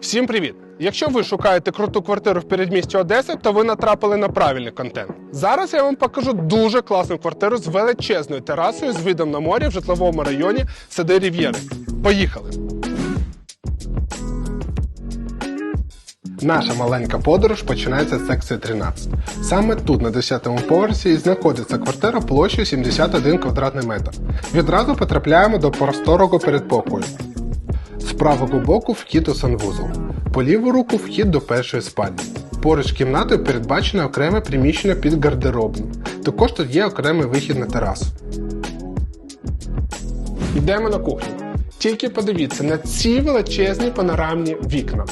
Всім привіт! Якщо ви шукаєте круту квартиру в передмісті Одеси, то ви натрапили на правильний контент. Зараз я вам покажу дуже класну квартиру з величезною терасою з видом на море в житловому районі Сади Рів'єри. Поїхали! Наша маленька подорож починається з секції 13. Саме тут, на 10-му поверсі, і знаходиться квартира площею 71 квадратний метр. Відразу потрапляємо до просторого передпокою. Правого боку вхід у санвузол. По ліву руку вхід до першої спальні. Поруч з кімнатою передбачено окреме приміщення під гардеробну. Також тут є окремий вихід на терасу. Йдемо на кухню. Тільки подивіться на ці величезні панорамні вікна.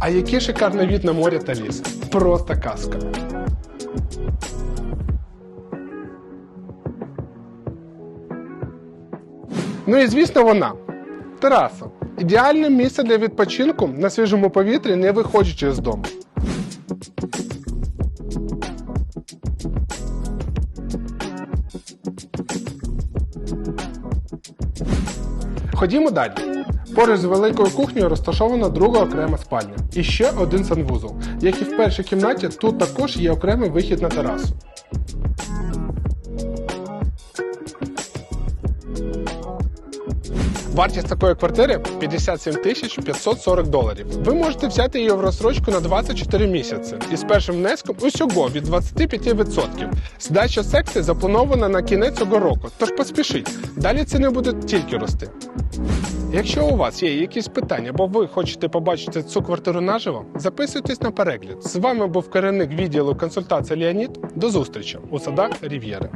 А який шикарний від на море та ліс. Просто казка. Ну і звісно, вона. Тераса. Ідеальне місце для відпочинку на свіжому повітрі, не виходячи з дому. Ходімо далі. Поруч з великою кухнею розташована друга окрема спальня. І ще один санвузол. Як і в першій кімнаті, тут також є окремий вихід на терасу. Вартість такої квартири 57 тисяч 540 доларів. Ви можете взяти її в розсрочку на 24 місяці із першим внеском усього від 25%. Здача секції запланована на кінець цього року, тож поспішіть. Далі ціни будуть тільки рости. Якщо у вас є якісь питання, або ви хочете побачити цю квартиру наживо, записуйтесь на перегляд. З вами був керівник відділу консультації Леонід. До зустрічі у садах Рів'єри.